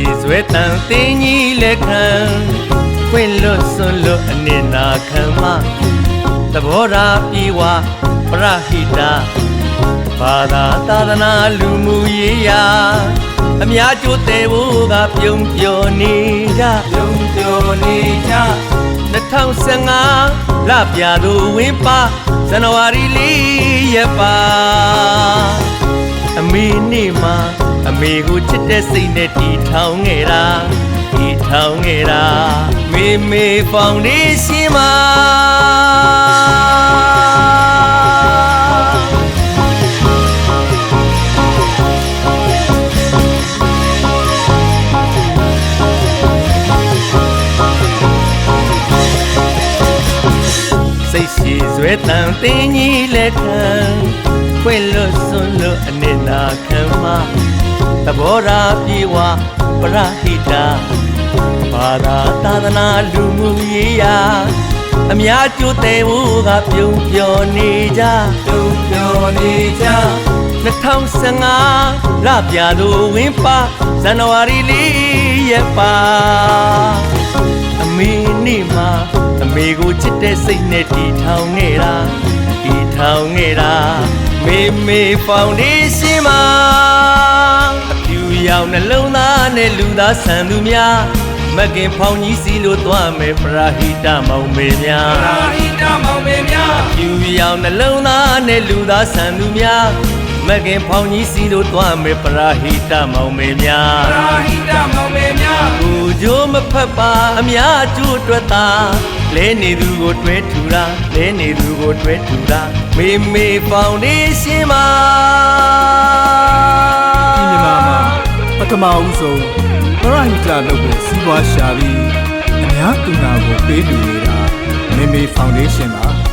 စီဆွဲတန်တင်းကြီးလက်ခံခွင့်လွတ်စွန့်လွတ်အနစ်နာခံမသဘောရာပြေဝပရဟိတဘာသာသာသနာလူမှုရေးရာအများကျိုးတဲ့ဘိုးကပြုံးပြောနေကြပြုံးပြောနေကြ2015လပြသူဝင်းပါဇန်နဝါရီလေးရက်ပါအမေနေ့မှာ အမေကိုချစ်တဲ့စိတ်နဲ့တီထောင်ခဲ့တာတီထောင်ခဲ့တာမေမေဖောင်ဒေးရှင်းမှာစိတ်ရှိဆွဲတန်တင်းကြီးလက်ခံခွင့်လွတ်စွန့်လွတ်အနစ်နာခံမ သဘောရာပြေဝပရဟိတဘာသာသာသနာလူမှုရေးရာအများကျိုးတဲ့ဘိုးကပြုံးပြောနေကြပြုံးပြောနေကြ2015လပြသူဝင်းပါဇန်နဝါရီလေးရက်ပါအမေနေ့မှာအမေကိုချစ်တဲ့စိတ်နဲ့တီထောင်ခဲ့တာတီထောင်ခဲ့တာမေမေဖောင်ဒေးရှင်းမှာအ ဖြူရောင်နှလုံးသားနဲ့လူသားဆန်သူများမကင်ဖောင်ကြီးစီလို့သွားမယ်ပရာဟိတမောင်မေများရာဟိတမောင်မေများဖြူရောင်နှလုံးသားနဲ့လူသားဆန်သူများမကင်ဖောင်ကြီးစီလို့သွားမယ်ပရာဟိတမောင်မေများရာဟိတမောင်မေများကိုကြိုးမဖက်ပါအများကျိုးအတွက်သာလဲနေသူကိုတွဲထူတာလဲနေသူကိုတွဲထူတာမေမေဖောင်ဒေးရှင်းမှာ ထမဦးဆုံးပရဟိတလုပ်ဖို့စီးပွားရှာပြီးအများသူနာကိုပေးလူနေတာမေမေဖောင်ဒေးရှင်းပါ